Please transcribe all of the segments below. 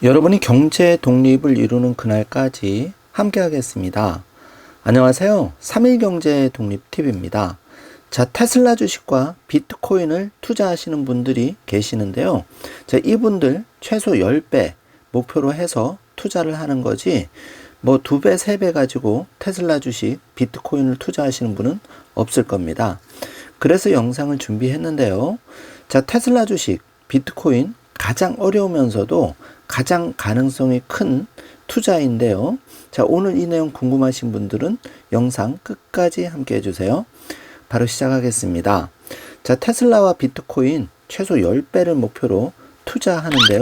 여러분이 경제 독립을 이루는 그날까지 함께 하겠습니다. 안녕하세요. 3일 경제 독립 팁입니다. 자, 테슬라 주식과 비트코인을 투자하시는 분들이 계시는데요. 자, 이분들 최소 10배 목표로 해서 투자를 하는 거지, 뭐 2배, 3배 가지고 테슬라 주식, 비트코인을 투자하시는 분은 없을 겁니다. 그래서 영상을 준비했는데요. 자, 테슬라 주식, 비트코인 가장 어려우면서도 가장 가능성이 큰 투자인데요. 자, 오늘 이 내용 궁금하신 분들은 영상 끝까지 함께 해주세요. 바로 시작하겠습니다. 자, 테슬라와 비트코인 최소 10배를 목표로 투자하는데요.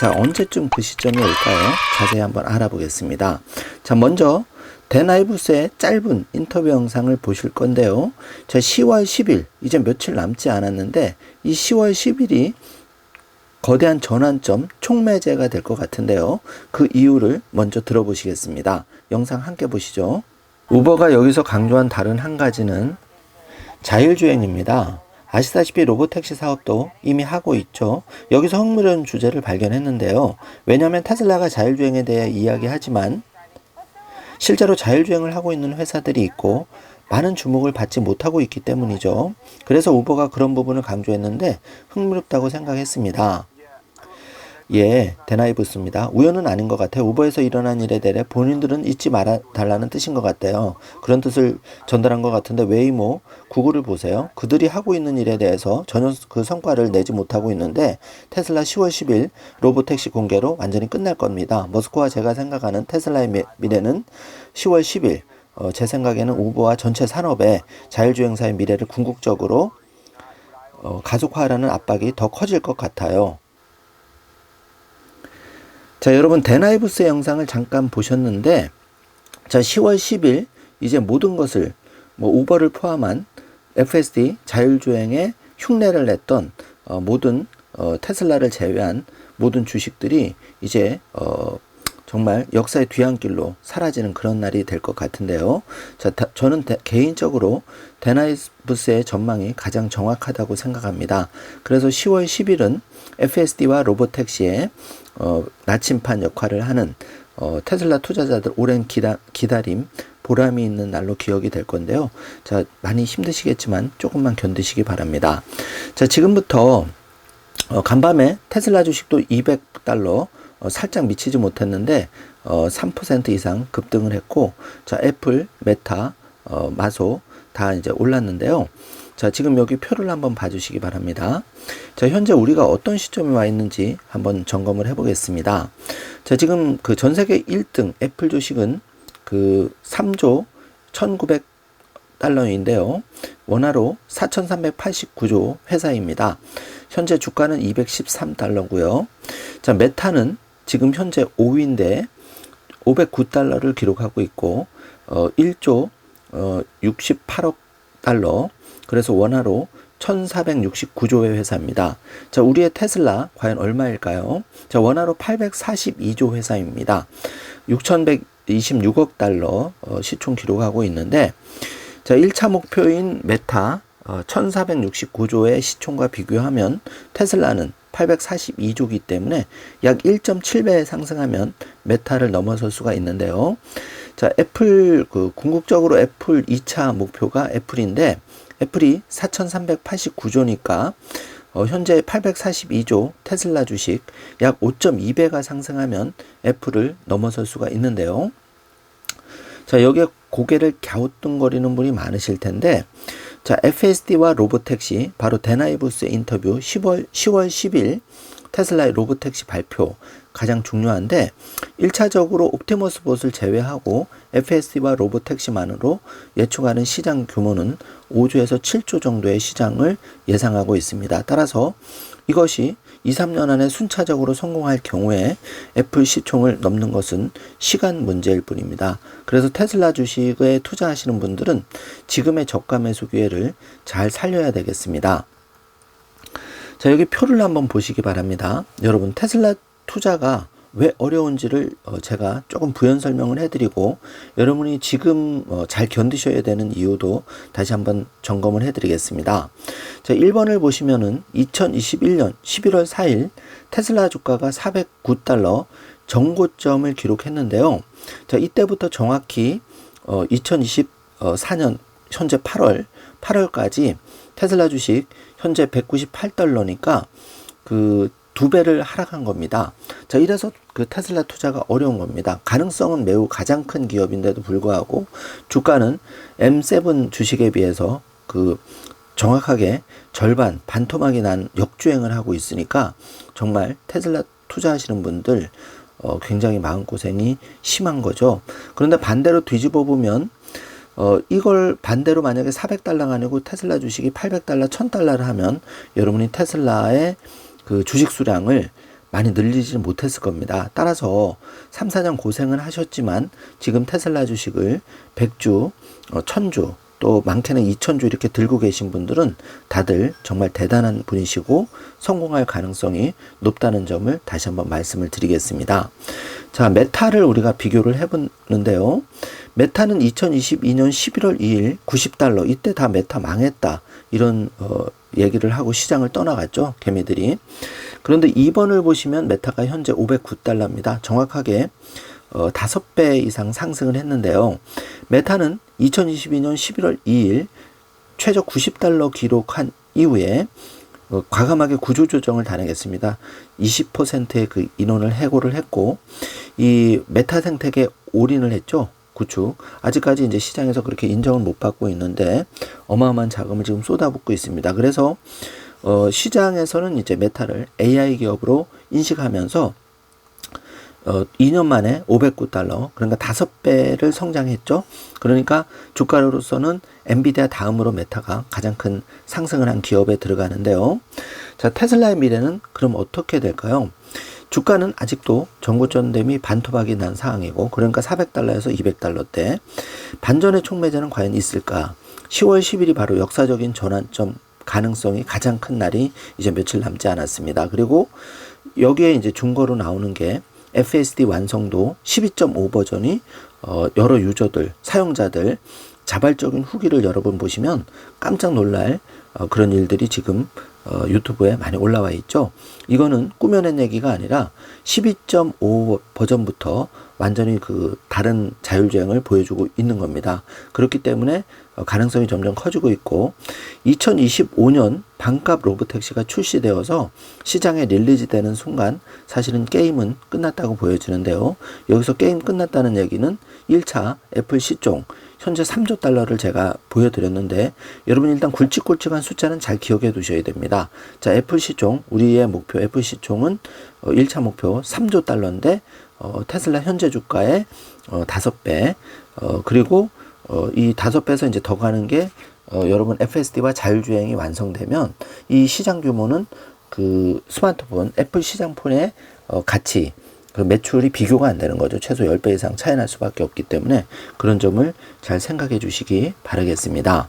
자, 언제쯤 그 시점이 올까요? 자세히 한번 알아보겠습니다. 자, 먼저 데나이부스의 짧은 인터뷰 영상을 보실 건데요. 자, 10월 10일, 이제 며칠 남지 않았는데, 이 10월 10일이 거대한 전환점 촉매제가 될 것 같은데요. 그 이유를 먼저 들어보시겠습니다. 영상 함께 보시죠. 우버가 여기서 강조한 다른 한 가지는 자율주행입니다. 아시다시피 로보택시 사업도 이미 하고 있죠. 여기서 흥미로운 주제를 발견했는데요. 왜냐하면 테슬라가 자율주행에 대해 이야기하지만 실제로 자율주행을 하고 있는 회사들이 있고 많은 주목을 받지 못하고 있기 때문이죠. 그래서 우버가 그런 부분을 강조했는데 흥미롭다고 생각했습니다. 예, 데나이브스입니다. 우연은 아닌 것 같아요. 우버에서 일어난 일에 대해 본인들은 잊지 말아 달라는 뜻인 것 같아요. 그런 뜻을 전달한 것 같은데 웨이모, 구글을 보세요. 그들이 하고 있는 일에 대해서 전혀 그 성과를 내지 못하고 있는데 테슬라 10월 10일 로보택시 공개로 완전히 끝날 겁니다. 머스크와 제가 생각하는 테슬라의 미래는 10월 10일 어, 제 생각에는 우버와 전체 산업의 자율주행사의 미래를 궁극적으로 어, 가속화하라는 압박이 더 커질 것 같아요. 자, 여러분 데나이브스 영상을 잠깐 보셨는데 자, 10월 10일 이제 모든 것을 뭐 우버를 포함한 FSD 자율주행에 흉내를 냈던 어, 모든 어, 테슬라를 제외한 모든 주식들이 이제 어, 정말 역사의 뒤안길로 사라지는 그런 날이 될 것 같은데요. 자, 다, 저는 대, 개인적으로 데나이브스의 전망이 가장 정확하다고 생각합니다. 그래서 10월 10일은 FSD와 로보택시의 어, 나침판 역할을 하는 어, 테슬라 투자자들 오랜 기다, 기다림 보람이 있는 날로 기억이 될 건데요. 자, 많이 힘드시겠지만 조금만 견디시기 바랍니다. 자, 지금부터 어, 간밤에 테슬라 주식도 200달러 어, 살짝 미치지 못했는데 어, 3% 이상 급등을 했고 자, 애플, 메타, 어, 마소 다 이제 올랐는데요. 자, 지금 여기 표를 한번 봐주시기 바랍니다. 자, 현재 우리가 어떤 시점에 와 있는지 한번 점검을 해보겠습니다. 자, 지금 그 전 세계 1등 애플 주식은 그 3조 1900 달러인데요. 원화로 4,389조 회사입니다. 현재 주가는 213달러고요. 자, 메타는 지금 현재 5위인데 509달러를 기록하고 있고 어, 1조 어, 68억 달러 그래서 원화로 1469조의 회사입니다. 자, 우리의 테슬라 과연 얼마일까요? 자, 원화로 842조 회사입니다. 6126억 달러 어, 시총 기록하고 있는데 자, 1차 목표인 메타 어, 1469조의 시총과 비교하면 테슬라는 842조기 때문에 약 1.7배 상승하면 메타를 넘어설 수가 있는데요. 자, 애플 그 궁극적으로 애플 2차 목표가 애플인데 애플이 4,389조니까 어, 현재 842조 테슬라 주식 약 5.2배가 상승하면 애플을 넘어설 수가 있는데요. 자, 여기에 고개를 갸우뚱거리는 분이 많으실 텐데 자, FSD와 로보택시 바로 데나이브스의 인터뷰 10월 10월 10일 테슬라의 로보택시 발표 가장 중요한데 1차적으로 옵티머스 봇을 제외하고 FSD와 로보택시만으로 예측하는 시장 규모는 5조에서 7조 정도의 시장을 예상하고 있습니다. 따라서 이것이 2, 3년 안에 순차적으로 성공할 경우에 애플 시총을 넘는 것은 시간 문제일 뿐입니다. 그래서 테슬라 주식에 투자하시는 분들은 지금의 저가 매수 기회를 잘 살려야 되겠습니다. 자, 여기 표를 한번 보시기 바랍니다. 여러분, 테슬라 투자가 왜 어려운지를 어, 제가 조금 부연 설명을 해드리고 여러분이 지금 어, 잘 견디셔야 되는 이유도 다시 한번 점검을 해드리겠습니다. 자, 1번을 보시면은 2021년 11월 4일 테슬라 주가가 409달러 정고점을 기록했는데요. 자, 이때부터 정확히 어, 2024년 현재 8월 8월까지 테슬라 주식 현재 198달러니까 그 두 배를 하락한 겁니다. 자, 이래서 그 테슬라 투자가 어려운 겁니다. 가능성은 매우 가장 큰 기업인데도 불구하고 주가는 M7 주식에 비해서 그 정확하게 절반 반토막이 난 역주행을 하고 있으니까 정말 테슬라 투자하시는 분들 어, 굉장히 마음고생이 심한 거죠. 그런데 반대로 뒤집어 보면 어, 이걸 반대로 만약에 400달러가 아니고 테슬라 주식이 800달러, 1000달러를 하면 여러분이 테슬라의 그 주식 수량을 많이 늘리지 못했을 겁니다. 따라서 3, 4년 고생을 하셨지만 지금 테슬라 주식을 100주, 어, 1000주, 또 많게는 2천주 이렇게 들고 계신 분들은 다들 정말 대단한 분이시고 성공할 가능성이 높다는 점을 다시 한번 말씀을 드리겠습니다. 자, 메타를 우리가 비교를 해보는데요. 메타는 2022년 11월 2일 90달러 이때 다 메타 망했다 이런 어, 얘기를 하고 시장을 떠나갔죠 개미들이 그런데 2번을 보시면 메타가 현재 509달러입니다 정확하게 어, 5배 이상 상승을 했는데요 메타는 2022년 11월 2일 최저 90달러 기록한 이후에 어, 과감하게 구조 조정을 단행했습니다. 20%의 그 인원을 해고를 했고, 이 메타 생태계 올인을 했죠. 구축. 아직까지 이제 시장에서 그렇게 인정을 못 받고 있는데 어마어마한 자금을 지금 쏟아붓고 있습니다. 그래서 어, 시장에서는 이제 메타를 AI 기업으로 인식하면서 어, 2년 만에 509달러, 그러니까 5배를 성장했죠. 그러니까 주가로서는 엔비디아 다음으로 메타가 가장 큰 상승을 한 기업에 들어가는데요. 자, 테슬라의 미래는 그럼 어떻게 될까요? 주가는 아직도 정고점됨이 반토막이 난 상황이고 그러니까 400달러에서 200달러대 반전의 촉매제는 과연 있을까? 10월 10일이 바로 역사적인 전환점 가능성이 가장 큰 날이 이제 며칠 남지 않았습니다. 그리고 여기에 이제 중거로 나오는 게 FSD 완성도 12.5 버전이 어 여러 유저들, 사용자들 자발적인 후기를 여러분 보시면 깜짝 놀랄 어 그런 일들이 지금 어, 유튜브에 많이 올라와 있죠. 이거는 꾸며낸 얘기가 아니라 12.5 버전부터 완전히 그 다른 자율주행을 보여주고 있는 겁니다. 그렇기 때문에 어, 가능성이 점점 커지고 있고 2025년 반값 로보택시가 출시되어서 시장에 릴리즈 되는 순간 사실은 게임은 끝났다고 보여지는데요. 여기서 게임 끝났다는 얘기는 1차 애플 시종 현재 3조 달러를 제가 보여드렸는데 여러분 일단 굵직굵직한 숫자는 잘 기억해 두셔야 됩니다. 자 애플 시총 우리의 목표 애플 시총은 어, 1차 목표 3조 달러인데 어, 테슬라 현재 주가의 어, 5배 어, 그리고 어, 이 5배에서 이제 더 가는 게 어, 여러분 FSD와 자율주행이 완성되면 이 시장 규모는 그 스마트폰 애플 시장폰의 어, 가치 그 매출이 비교가 안 되는 거죠. 최소 10배 이상 차이 날 수밖에 없기 때문에 그런 점을 잘 생각해 주시기 바라겠습니다.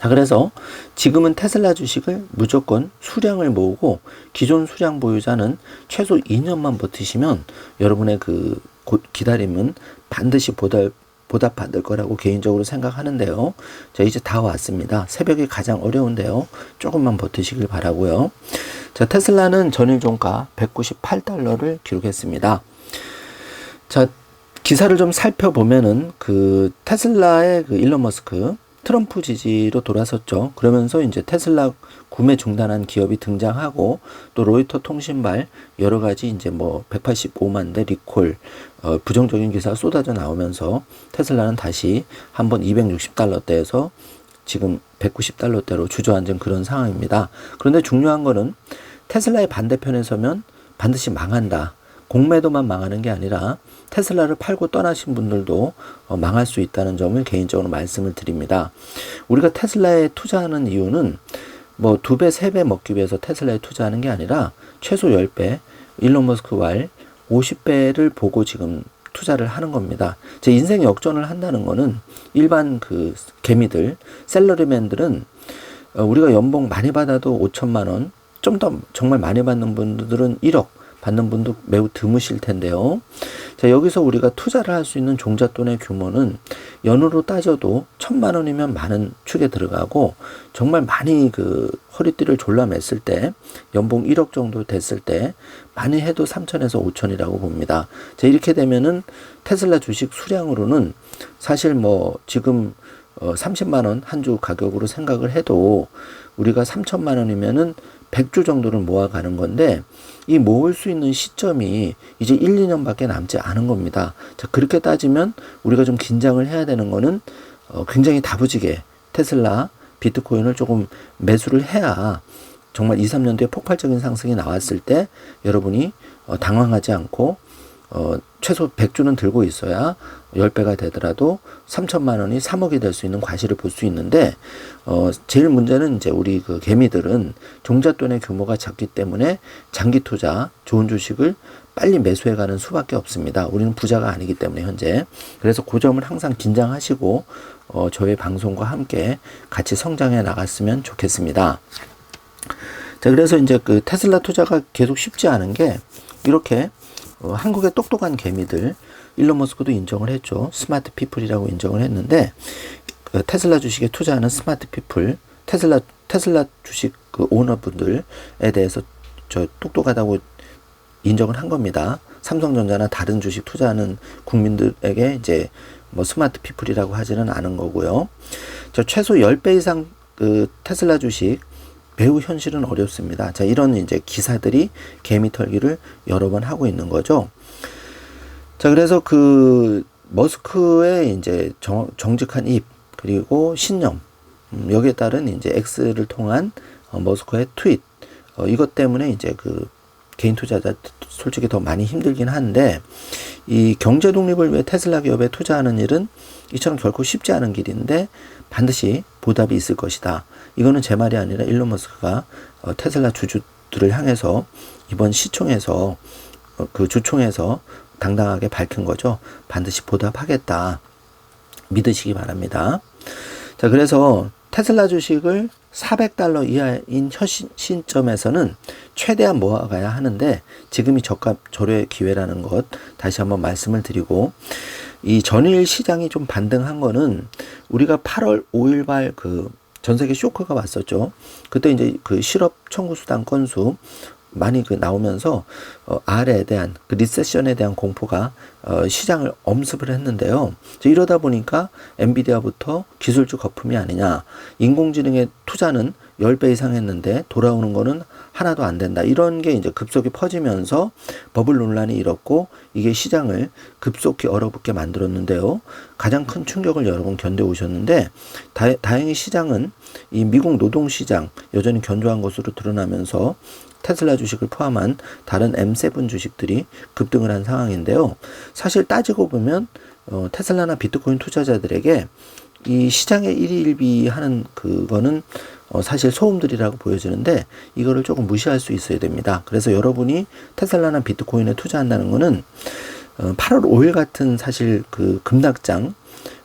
자, 그래서 지금은 테슬라 주식을 무조건 수량을 모으고 기존 수량 보유자는 최소 2년만 버티시면 여러분의 그 기다림은 반드시 보답, 보답받을 거라고 개인적으로 생각하는데요. 자, 이제 다 왔습니다. 새벽이 가장 어려운데요. 조금만 버티시길 바라고요. 자, 테슬라는 전일 종가 198달러를 기록했습니다. 자, 기사를 좀 살펴보면은 그 테슬라의 그 일론 머스크 트럼프 지지로 돌아섰죠. 그러면서 이제 테슬라 구매 중단한 기업이 등장하고 또 로이터 통신발 여러 가지 이제 뭐 185만 대 리콜 어, 부정적인 기사가 쏟아져 나오면서 테슬라는 다시 한번 260달러대에서 지금 190달러대로 주저앉은 그런 상황입니다. 그런데 중요한 거는 테슬라의 반대편에 서면 반드시 망한다. 공매도만 망하는 게 아니라 테슬라를 팔고 떠나신 분들도 어, 망할 수 있다는 점을 개인적으로 말씀을 드립니다. 우리가 테슬라에 투자하는 이유는 뭐 두 배, 세 배 먹기 위해서 테슬라에 투자하는 게 아니라 최소 10배, 일론 머스크 왈 50배를 보고 지금 투자를 하는 겁니다. 제 인생 역전을 한다는 거는 일반 그 개미들, 셀러리맨들은 어, 우리가 연봉 많이 받아도 5천만 원, 좀 더 정말 많이 받는 분들은 1억 받는 분도 매우 드무실 텐데요. 자, 여기서 우리가 투자를 할 수 있는 종잣돈의 규모는 연으로 따져도 천만 원이면 많은 축에 들어가고 정말 많이 그 허리띠를 졸라맸을 때 연봉 1억 정도 됐을 때 많이 해도 3천에서 5천이라고 봅니다. 자, 이렇게 되면은 테슬라 주식 수량으로는 사실 뭐 지금 어 30만 원 한 주 가격으로 생각을 해도 우리가 3천만 원이면은 100주 정도를 모아가는 건데 이 모을 수 있는 시점이 이제 1, 2년밖에 남지 않은 겁니다. 자, 그렇게 따지면 우리가 좀 긴장을 해야 되는 거는 어, 굉장히 다부지게 테슬라, 비트코인을 조금 매수를 해야 정말 2, 3년 뒤에 폭발적인 상승이 나왔을 때 여러분이 어, 당황하지 않고 어, 최소 100주는 들고 있어야 10배가 되더라도 3천만 원이 3억이 될 수 있는 과실을 볼 수 있는데, 어, 제일 문제는 이제 우리 그 개미들은 종잣돈의 규모가 작기 때문에 장기 투자, 좋은 주식을 빨리 매수해 가는 수밖에 없습니다. 우리는 부자가 아니기 때문에 현재. 그래서 그 점을 항상 긴장하시고, 어, 저의 방송과 함께 같이 성장해 나갔으면 좋겠습니다. 자, 그래서 이제 그 테슬라 투자가 계속 쉽지 않은 게 이렇게 어, 한국의 똑똑한 개미들 일론 머스크도 인정을 했죠. 스마트 피플이라고 인정을 했는데 그 테슬라 주식에 투자하는 스마트 피플, 테슬라 테슬라 주식 그 오너분들에 대해서 저 똑똑하다고 인정을 한 겁니다. 삼성전자나 다른 주식 투자하는 국민들에게 이제 뭐 스마트 피플이라고 하지는 않은 거고요. 저 최소 10배 이상 그 테슬라 주식 매우 현실은 어렵습니다. 자, 이런 이제 기사들이 개미 털기를 여러 번 하고 있는 거죠. 자, 그래서 그 머스크의 이제 정, 정직한 입 그리고 신념 음, 여기에 따른 이제 X를 통한 어, 머스크의 트윗 어, 이것 때문에 이제 그 개인 투자자 솔직히 더 많이 힘들긴 한데 이 경제 독립을 위해 테슬라 기업에 투자하는 일은 이처럼 결코 쉽지 않은 길인데 반드시 보답이 있을 것이다. 이거는 제 말이 아니라 일론 머스크가 어, 테슬라 주주들을 향해서 이번 시총에서 어, 그 주총에서 당당하게 밝힌 거죠. 반드시 보답하겠다. 믿으시기 바랍니다. 자, 그래서 테슬라 주식을 400달러 이하인 현 시점에서는 최대한 모아가야 하는데 지금이 저가 조례 기회라는 것 다시 한번 말씀을 드리고 이 전일 시장이 좀 반등한 거는 우리가 8월 5일 발 그 전 세계 쇼크가 왔었죠. 그때 이제 그 실업 청구 수당 건수 많이 그 나오면서 어, R에 대한 그 리세션에 대한 공포가 어, 시장을 엄습을 했는데요. 이러다 보니까 엔비디아부터 기술주 거품이 아니냐. 인공지능의 투자는 10배 이상 했는데 돌아오는 거는 하나도 안 된다. 이런 게 이제 급속히 퍼지면서 버블 논란이 일었고 이게 시장을 급속히 얼어붙게 만들었는데요. 가장 큰 충격을 여러분 견뎌 오셨는데 다, 행히 시장은 이 미국 노동 시장 여전히 견조한 것으로 드러나면서 테슬라 주식을 포함한 다른 M7 주식들이 급등을 한 상황인데요. 사실 따지고 보면 어, 테슬라나 비트코인 투자자들에게 이 시장의 일일비 하는 그거는 어, 사실 소음들이라고 보여지는데 이거를 조금 무시할 수 있어야 됩니다. 그래서 여러분이 테슬라나 비트코인에 투자한다는 거는 어, 8월 5일 같은 사실 그 급락장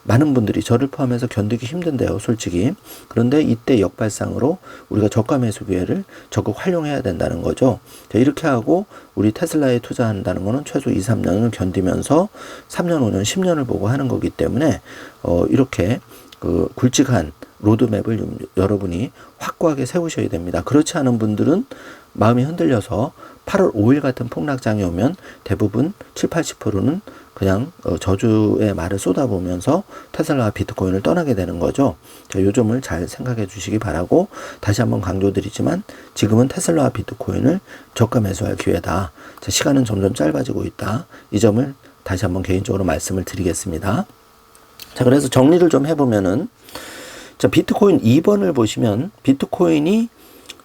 많은 분들이 저를 포함해서 견디기 힘든데요, 솔직히. 그런데 이때 역발상으로 우리가 저가 매수 기회를 적극 활용해야 된다는 거죠. 자, 이렇게 하고 우리 테슬라에 투자한다는 거는 최소 2, 3년을 견디면서 3년, 5년, 10년을 보고 하는 거기 때문에 어, 이렇게 그 굵직한 로드맵을 여러분이 확고하게 세우셔야 됩니다. 그렇지 않은 분들은 마음이 흔들려서 8월 5일 같은 폭락장이 오면 대부분 7, 80%는 그냥 어, 저주의 말을 쏟아보면서 테슬라와 비트코인을 떠나게 되는 거죠. 자, 요 점을 잘 생각해 주시기 바라고 다시 한번 강조드리지만 지금은 테슬라와 비트코인을 저가 매수할 기회다. 자, 시간은 점점 짧아지고 있다. 이 점을 다시 한번 개인적으로 말씀을 드리겠습니다. 자, 그래서 정리를 좀 해보면은 자, 비트코인 2번을 보시면 비트코인이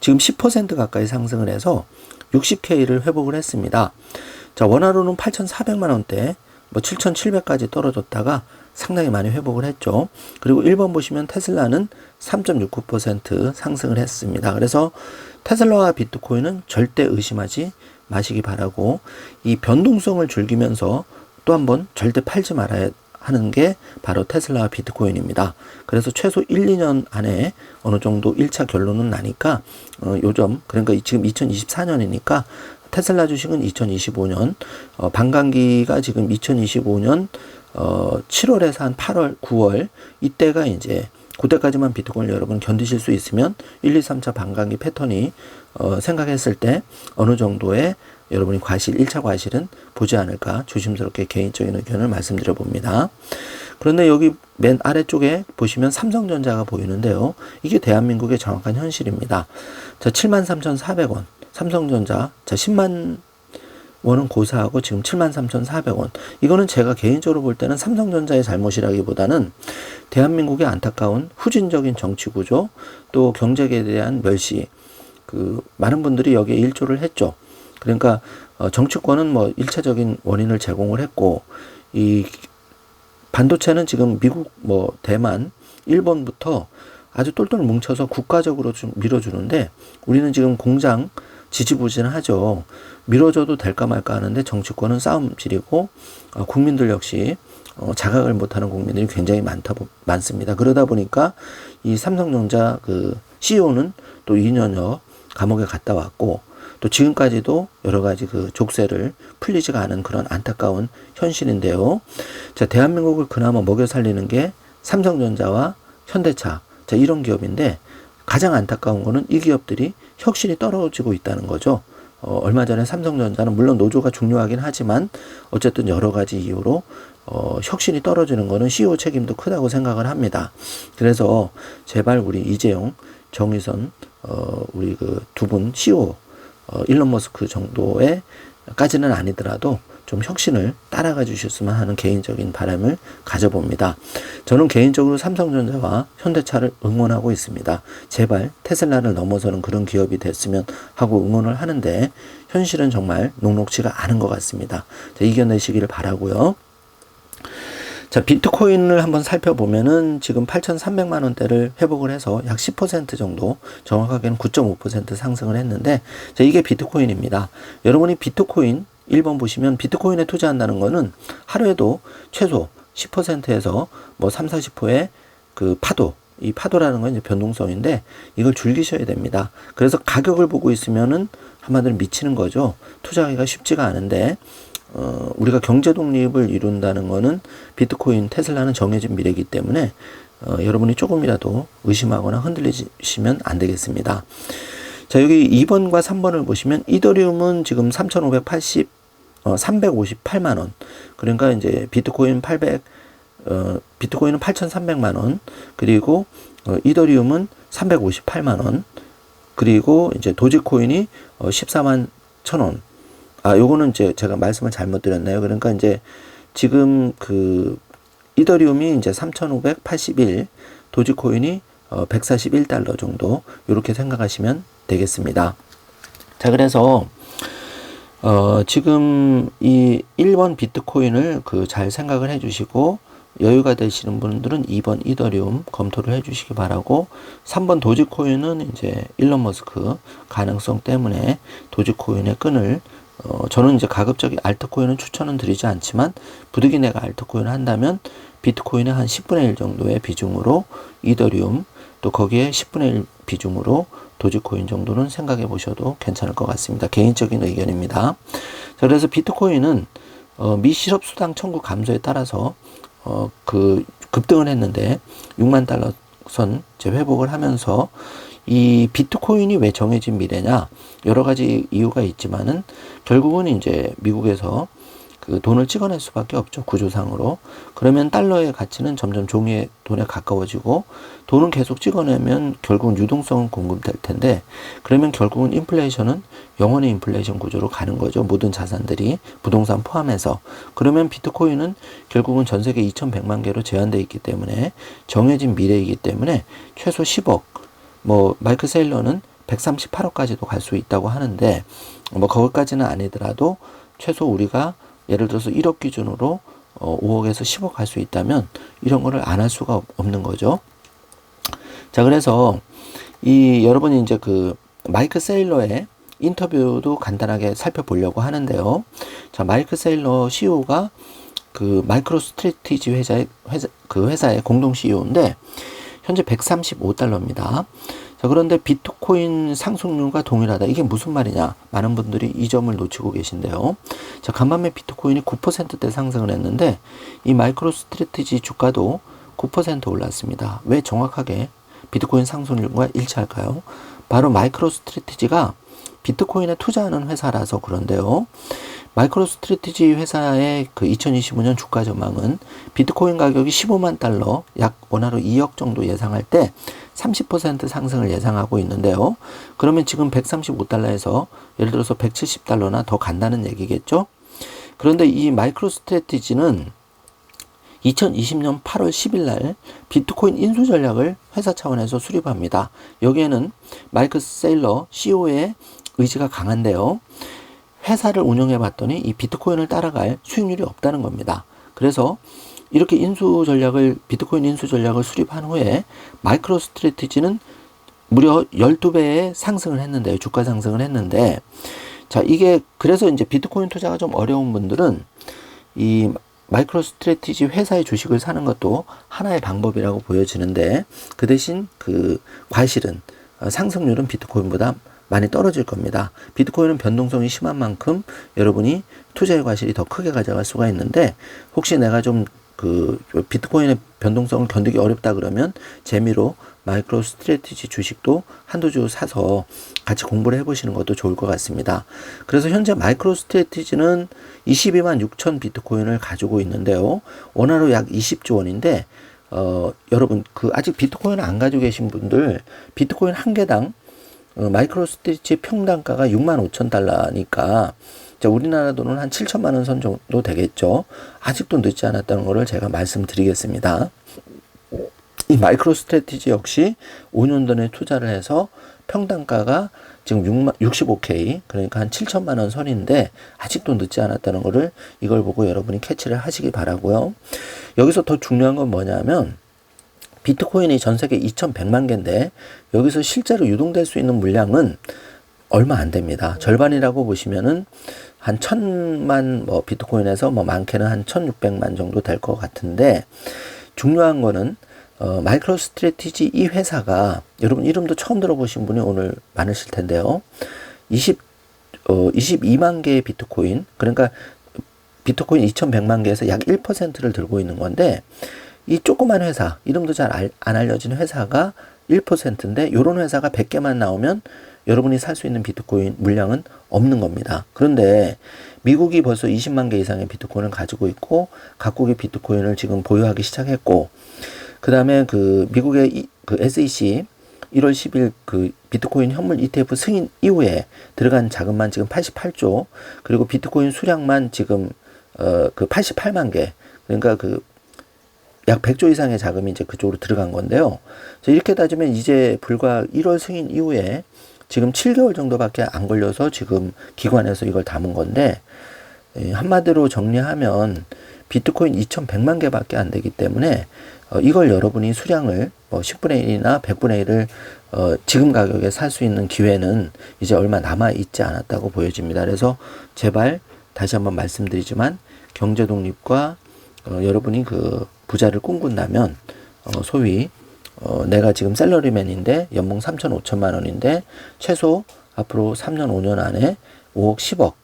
지금 10% 가까이 상승을 해서 60K를 회복을 했습니다. 자, 원화로는 8,400만 원대, 뭐 7,700까지 떨어졌다가 상당히 많이 회복을 했죠. 그리고 1번 보시면 테슬라는 3.69% 상승을 했습니다. 그래서 테슬라와 비트코인은 절대 의심하지 마시기 바라고 이 변동성을 즐기면서 또 한 번 절대 팔지 말아야 하는 게 바로 테슬라와 비트코인입니다. 그래서 최소 1, 2년 안에 어느 정도 1차 결론은 나니까 어, 요점 그러니까 지금 2024년이니까 테슬라 주식은 2025년 어, 반감기가 지금 2025년 어, 7월에서 한 8월, 9월 이때가 이제 그때까지만 비트코인을 여러분 견디실 수 있으면 1, 2, 3차 반감기 패턴이 어, 생각했을 때 어느 정도의 여러분이 과실, 1차 과실은 보지 않을까 조심스럽게 개인적인 의견을 말씀드려 봅니다. 그런데 여기 맨 아래쪽에 보시면 삼성전자가 보이는데요. 이게 대한민국의 정확한 현실입니다. 자, 73,400원. 삼성전자. 자, 10만 원은 고사하고 지금 73,400원. 이거는 제가 개인적으로 볼 때는 삼성전자의 잘못이라기보다는 대한민국의 안타까운 후진적인 정치 구조 또 경제에 대한 멸시 그 많은 분들이 여기에 일조를 했죠. 그러니까 어, 정치권은 뭐 일차적인 원인을 제공을 했고 이 반도체는 지금 미국 뭐 대만 일본부터 아주 똘똘 뭉쳐서 국가적으로 좀 밀어주는데 우리는 지금 공장 지지부진하죠. 밀어줘도 될까 말까 하는데 정치권은 싸움질이고 어, 국민들 역시 어, 자각을 못하는 국민들이 굉장히 많다 많습니다. 그러다 보니까 이 삼성전자 그 CEO는 또 2년여 감옥에 갔다 왔고 또 지금까지도 여러 가지 그 족쇄를 풀리지가 않은 그런 안타까운 현실인데요. 자, 대한민국을 그나마 먹여 살리는 게 삼성전자와 현대차. 자, 이런 기업인데 가장 안타까운 거는 이 기업들이 혁신이 떨어지고 있다는 거죠. 어, 얼마 전에 삼성전자는 물론 노조가 중요하긴 하지만 어쨌든 여러 가지 이유로 어, 혁신이 떨어지는 거는 CEO 책임도 크다고 생각을 합니다. 그래서 제발 우리 이재용, 정의선, 어, 우리 그 두 분 CEO, 어, 일론 머스크 정도의 까지는 아니더라도 좀 혁신을 따라가 주셨으면 하는 개인적인 바람을 가져봅니다. 저는 개인적으로 삼성전자와 현대차를 응원하고 있습니다. 제발 테슬라를 넘어서는 그런 기업이 됐으면 하고 응원을 하는데 현실은 정말 녹록치가 않은 것 같습니다. 자, 이겨내시기를 바라고요. 자, 비트코인을 한번 살펴보면은 지금 8,300만 원대를 회복을 해서 약 10% 정도, 정확하게는 9.5% 상승을 했는데, 자, 이게 비트코인입니다. 여러분이 비트코인 1번 보시면 비트코인에 투자한다는 거는 하루에도 최소 10%에서 뭐 3, 40%의 그 파도, 이 파도라는 건 이제 변동성인데 이걸 즐기셔야 됩니다. 그래서 가격을 보고 있으면은 한마디로 미치는 거죠. 투자하기가 쉽지가 않은데 어, 우리가 경제 독립을 이룬다는 거는 비트코인, 테슬라는 정해진 미래이기 때문에 어, 여러분이 조금이라도 의심하거나 흔들리시면 안 되겠습니다. 자, 여기 2번과 3번을 보시면 이더리움은 지금 3,580, 어, 358만 원. 그러니까 이제 비트코인 800, 어, 비트코인은 8,300만 원. 그리고 어, 이더리움은 358만 원. 그리고 이제 도지코인이 어, 14만 1천 원. 아, 요거는 이제 제가 말씀을 잘못 드렸나요? 그러니까 이제 지금 그 이더리움이 이제 3,581, 도지코인이 어, 141달러 정도 이렇게 생각하시면 되겠습니다. 자, 그래서 어, 지금 이 1번 비트코인을 그 잘 생각을 해 주시고 여유가 되시는 분들은 2번 이더리움 검토를 해 주시기 바라고 3번 도지코인은 이제 일론 머스크 가능성 때문에 도지코인의 끈을 어, 저는 이제 가급적이 알트코인은 추천은 드리지 않지만 부득이 내가 알트코인을 한다면 비트코인의 한 10분의 1 정도의 비중으로 이더리움 또 거기에 10분의 1 비중으로 도지코인 정도는 생각해 보셔도 괜찮을 것 같습니다. 개인적인 의견입니다. 자, 그래서 비트코인은 어, 미 실업 수당 청구 감소에 따라서 어, 그 급등을 했는데 6만 달러 선 이제 회복을 하면서 이 비트코인이 왜 정해진 미래냐 여러 가지 이유가 있지만은 결국은 이제 미국에서 그 돈을 찍어낼 수밖에 없죠 구조상으로. 그러면 달러의 가치는 점점 종이의 돈에 가까워지고 돈은 계속 찍어내면 결국은 유동성은 공급될 텐데 그러면 결국은 인플레이션은 영원히 인플레이션 구조로 가는 거죠 모든 자산들이 부동산 포함해서. 그러면 비트코인은 결국은 전 세계 2,100만 개로 제한되어 있기 때문에 정해진 미래이기 때문에 최소 10억 뭐 마이크 세일러는 138억까지도 갈 수 있다고 하는데 뭐 거기까지는 아니더라도 최소 우리가 예를 들어서 1억 기준으로 어 5억에서 10억 갈 수 있다면 이런 거를 안 할 수가 없는 거죠. 자, 그래서 이 여러분이 이제 그 마이크 세일러의 인터뷰도 간단하게 살펴보려고 하는데요. 자, 마이크 세일러 CEO가 그 마이크로 스트레티지 회사의 회사 그 회사의 공동 CEO인데 현재 135달러입니다. 자, 그런데 비트코인 상승률과 동일하다. 이게 무슨 말이냐? 많은 분들이 이 점을 놓치고 계신데요. 자, 간밤에 비트코인이 9%대 상승을 했는데 이 마이크로 스트레티지 주가도 9% 올랐습니다. 왜 정확하게 비트코인 상승률과 일치할까요? 바로 마이크로 스트레티지가 비트코인에 투자하는 회사라서 그런데요. 마이크로 스트레티지 회사의 그 2025년 주가 전망은 비트코인 가격이 15만 달러, 약 원화로 2억 정도 예상할 때 30% 상승을 예상하고 있는데요. 그러면 지금 135달러에서 예를 들어서 170달러나 더 간다는 얘기겠죠? 그런데 이 마이크로 스트레티지는 2020년 8월 10일 날 비트코인 인수 전략을 회사 차원에서 수립합니다. 여기에는 마이크 세일러 CEO의 의지가 강한데요. 회사를 운영해 봤더니 이 비트코인을 따라갈 수익률이 없다는 겁니다. 그래서 이렇게 인수 전략을 비트코인 인수 전략을 수립한 후에 마이크로 스트레티지는 무려 12배의 상승을 했는데 주가 상승을 했는데 자, 이게 그래서 이제 비트코인 투자가 좀 어려운 분들은 이 마이크로 스트레티지 회사의 주식을 사는 것도 하나의 방법이라고 보여지는데 그 대신 그 과실은 어, 상승률은 비트코인보다 많이 떨어질 겁니다. 비트코인은 변동성이 심한 만큼 여러분이 투자의 과실이 더 크게 가져갈 수가 있는데 혹시 내가 좀 그 비트코인의 변동성을 견디기 어렵다 그러면 재미로 마이크로 스트레티지 주식도 한두 주 사서 같이 공부를 해보시는 것도 좋을 것 같습니다. 그래서 현재 마이크로 스트레티지는 22만 6천 비트코인을 가지고 있는데요. 원화로 약 20조 원인데 어, 여러분 그 아직 비트코인을 안 가지고 계신 분들 비트코인 한 개당 어, 마이크로 스트리치 평단가가 6만 5천 달러니까 자, 우리나라 돈은 한 7천만 원 선 정도 되겠죠. 아직도 늦지 않았다는 것을 제가 말씀드리겠습니다. 이 마이크로 스트레티지 역시 5년 전에 투자를 해서 평단가가 지금 6만, 65K 그러니까 한 7천만 원 선인데 아직도 늦지 않았다는 것을 이걸 보고 여러분이 캐치를 하시기 바라고요. 여기서 더 중요한 건 뭐냐면 비트코인이 전 세계 2,100만 개인데 여기서 실제로 유동될 수 있는 물량은 얼마 안 됩니다. 절반이라고 보시면은 한 천만 뭐 비트코인에서 뭐 많게는 한 1,600만 정도 될 것 같은데 중요한 거는 어, 마이크로 스트레티지 이 회사가 여러분 이름도 처음 들어보신 분이 오늘 많으실 텐데요. 20 어, 22만 개의 비트코인 그러니까 비트코인 2,100만 개에서 약 1%를 들고 있는 건데 이 조그만 회사, 이름도 잘 안 알려진 회사가 1%인데 요런 회사가 100개만 나오면 여러분이 살 수 있는 비트코인 물량은 없는 겁니다. 그런데 미국이 벌써 20만 개 이상의 비트코인을 가지고 있고 각국의 비트코인을 지금 보유하기 시작했고 그다음에 그 미국의 이, 그 SEC 1월 10일 그 비트코인 현물 ETF 승인 이후에 들어간 자금만 지금 88조 그리고 비트코인 수량만 지금 어 그 88만 개 그러니까 그 약 100조 이상의 자금이 이제 그쪽으로 들어간 건데요. 이렇게 따지면 이제 불과 1월 승인 이후에 지금 7개월 정도밖에 안 걸려서 지금 기관에서 이걸 담은 건데 한마디로 정리하면 비트코인 2,100만 개밖에 안 되기 때문에 어, 이걸 여러분이 수량을 뭐 10분의 1이나 100분의 1을 어, 지금 가격에 살 수 있는 기회는 이제 얼마 남아 있지 않았다고 보여집니다. 그래서 제발 다시 한번 말씀드리지만 경제 독립과 어, 여러분이 그 부자를 꿈꾼다면 어, 소위 어, 내가 지금 셀러리맨인데 연봉 3천 5천만 원인데 최소 앞으로 3년 5년 안에 5억 10억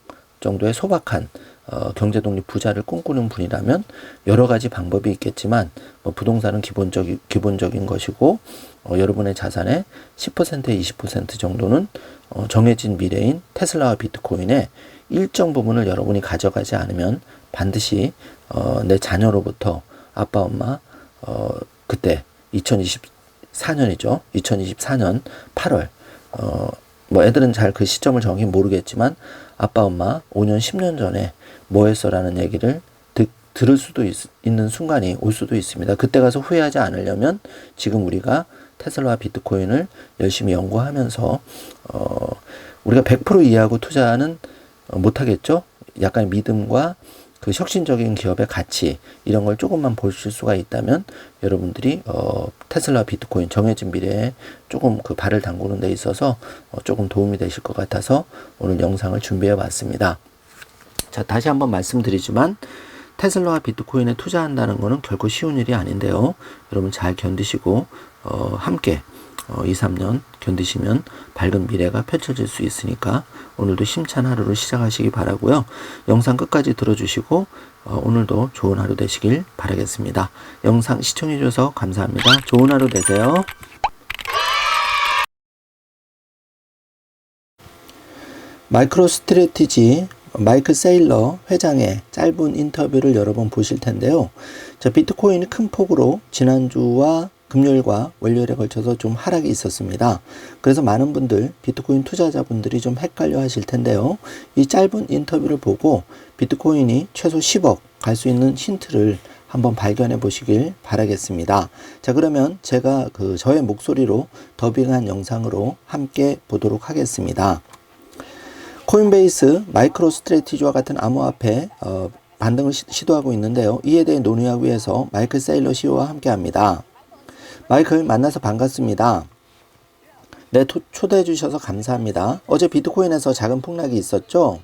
정도의 소박한 어, 경제 독립 부자를 꿈꾸는 분이라면 여러 가지 방법이 있겠지만 뭐 부동산은 기본적인 기본적인 것이고 어, 여러분의 자산의 10%에 20% 정도는 어, 정해진 미래인 테슬라와 비트코인의 일정 부분을 여러분이 가져가지 않으면 반드시 어, 내 자녀로부터 아빠 엄마 어, 그때 2024년이죠. 2024년 8월 어, 뭐 애들은 잘 그 시점을 정확히 모르겠지만 아빠 엄마 5년 10년 전에 뭐 했어라는 얘기를 듣, 들을 수도 있, 있는 순간이 올 수도 있습니다. 그때 가서 후회하지 않으려면 지금 우리가 테슬라 비트코인을 열심히 연구하면서 어, 우리가 100% 이해하고 투자는 어, 못하겠죠. 약간 믿음과 그 혁신적인 기업의 가치 이런 걸 조금만 보실 수가 있다면 여러분들이 어, 테슬라 비트코인 정해진 미래에 조금 그 발을 담그는 데 있어서 어, 조금 도움이 되실 것 같아서 오늘 영상을 준비해 봤습니다. 자 다시 한번 말씀드리지만 테슬라와 비트코인에 투자한다는 것은 결코 쉬운 일이 아닌데요. 여러분 잘 견디시고 어, 함께 어, 2, 3년 견디시면 밝은 미래가 펼쳐질 수 있으니까 오늘도 힘찬 하루를 시작하시기 바라고요. 영상 끝까지 들어주시고 어, 오늘도 좋은 하루 되시길 바라겠습니다. 영상 시청해 주셔서 감사합니다. 좋은 하루 되세요. 마이크로 스트레티지 마이클 세일러 회장의 짧은 인터뷰를 여러 번 보실 텐데요. 자, 비트코인이 큰 폭으로 지난주와 금요일과 월요일에 걸쳐서 좀 하락이 있었습니다. 그래서 많은 분들, 비트코인 투자자분들이 좀 헷갈려 하실 텐데요. 이 짧은 인터뷰를 보고 비트코인이 최소 10억 갈 수 있는 힌트를 한번 발견해 보시길 바라겠습니다. 자, 그러면 제가 그 저의 목소리로 더빙한 영상으로 함께 보도록 하겠습니다. 코인베이스, 마이크로 스트레티지와 같은 암호화폐 어, 반등을 시, 도하고 있는데요. 이에 대해 논의하기 위해서 마이클 세일러 CEO와 함께 합니다. 마이클 만나서 반갑습니다. 네, 토, 초대해 주셔서 감사합니다. 어제 비트코인에서 작은 폭락이 있었죠?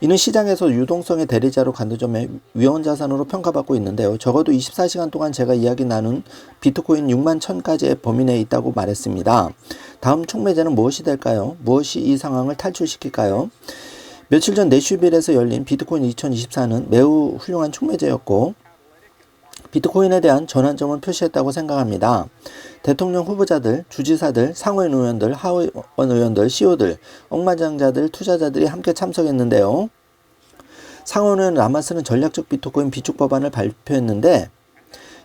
이는 시장에서 유동성의 대리자로 간두점에 위험 자산으로 평가받고 있는데요. 적어도 24시간 동안 제가 이야기 나눈 비트코인 6만 1000까지의 범위 내에 있다고 말했습니다. 다음 촉매제는 무엇이 될까요? 무엇이 이 상황을 탈출시킬까요? 며칠 전 내슈빌에서 열린 비트코인 2024는 매우 훌륭한 촉매제였고 비트코인에 대한 전환점을 표시했다고 생각합니다. 대통령 후보자들, 주지사들, 상원 의원들, 하원 의원들, CEO들, 억만장자들, 투자자들이 함께 참석했는데요. 상원은 라마스는 전략적 비트코인 비축 법안을 발표했는데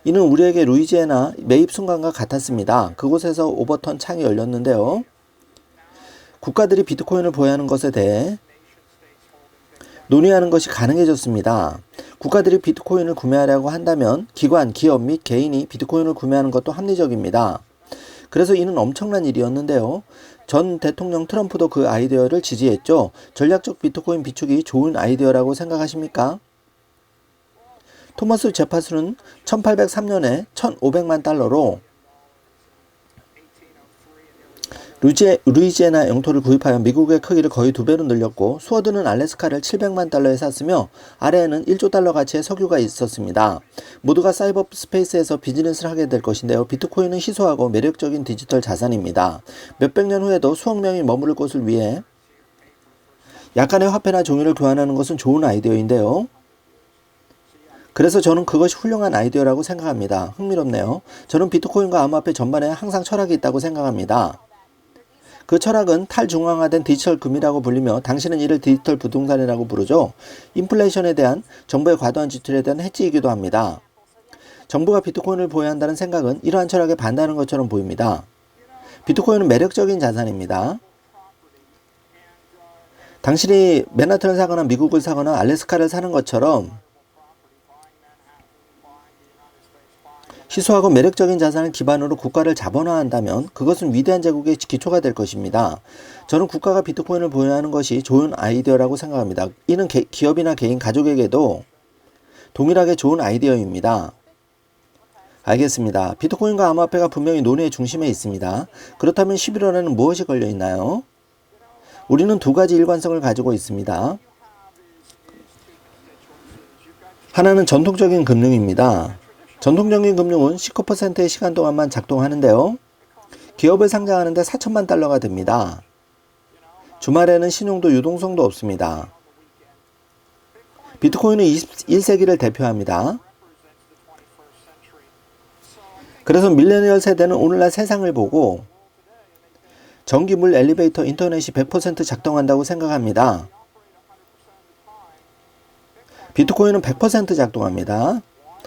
이는 우리에게 루이지애나 매입 순간과 같았습니다. 그곳에서 오버턴 창이 열렸는데요. 국가들이 비트코인을 보유하는 것에 대해 논의하는 것이 가능해졌습니다. 국가들이 비트코인을 구매하려고 한다면 기관, 기업 및 개인이 비트코인을 구매하는 것도 합리적입니다. 그래서 이는 엄청난 일이었는데요. 전 대통령 트럼프도 그 아이디어를 지지했죠. 전략적 비트코인 비축이 좋은 아이디어라고 생각하십니까? 토머스 제파스는 1803년에 1500만 달러로 루이제, 루이지애나 영토를 구입하여 미국의 크기를 거의 두 배로 늘렸고 수어드는 알래스카를 700만 달러에 샀으며 아래에는 1조 달러 가치의 석유가 있었습니다. 모두가 사이버 스페이스에서 비즈니스를 하게 될 것인데요. 비트코인은 희소하고 매력적인 디지털 자산입니다. 몇백 년 후에도 수억 명이 머무를 곳을 위해 약간의 화폐나 종이를 교환하는 것은 좋은 아이디어인데요. 그래서 저는 그것이 훌륭한 아이디어라고 생각합니다. 흥미롭네요. 저는 비트코인과 암호화폐 전반에 항상 철학이 있다고 생각합니다. 그 철학은 탈중앙화된 디지털 금이라고 불리며 당신은 이를 디지털 부동산이라고 부르죠. 인플레이션에 대한 정부의 과도한 지출에 대한 해지이기도 합니다. 정부가 비트코인을 보유한다는 생각은 이러한 철학에 반대하는 것처럼 보입니다. 비트코인은 매력적인 자산입니다. 당신이 맨하튼을 사거나 미국을 사거나 알래스카를 사는 것처럼 희소하고 매력적인 자산을 기반으로 국가를 자본화한다면 그것은 위대한 제국의 기초가 될 것입니다. 저는 국가가 비트코인을 보유하는 것이 좋은 아이디어라고 생각합니다. 이는 개, 기업이나 개인 가족에게도 동일하게 좋은 아이디어입니다. 알겠습니다. 비트코인과 암호화폐가 분명히 논의의 중심에 있습니다. 그렇다면 11월에는 무엇이 걸려 있나요? 우리는 두 가지 일관성을 가지고 있습니다. 하나는 전통적인 금융입니다. 전통적인 금융은 19%의 시간 동안만 작동하는데요. 기업을 상장하는데 4천만 달러가 됩니다. 주말에는 신용도 유동성도 없습니다. 비트코인은 21세기를 대표합니다. 그래서 밀레니얼 세대는 오늘날 세상을 보고 전기, 물, 엘리베이터, 인터넷이 100% 작동한다고 생각합니다. 비트코인은 100% 작동합니다.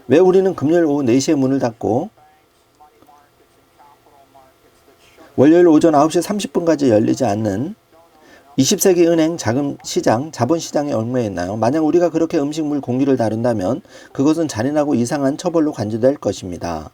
왜 우리는 금요일 오후 4시에 문을 닫고 월요일 오전 9시 30분까지 열리지 않는 20세기 은행 자금 시장, 자본 시장에 얽매여 있나요? 만약 우리가 그렇게 음식물 공기를 다룬다면 그것은 잔인하고 이상한 처벌로 간주될 것입니다.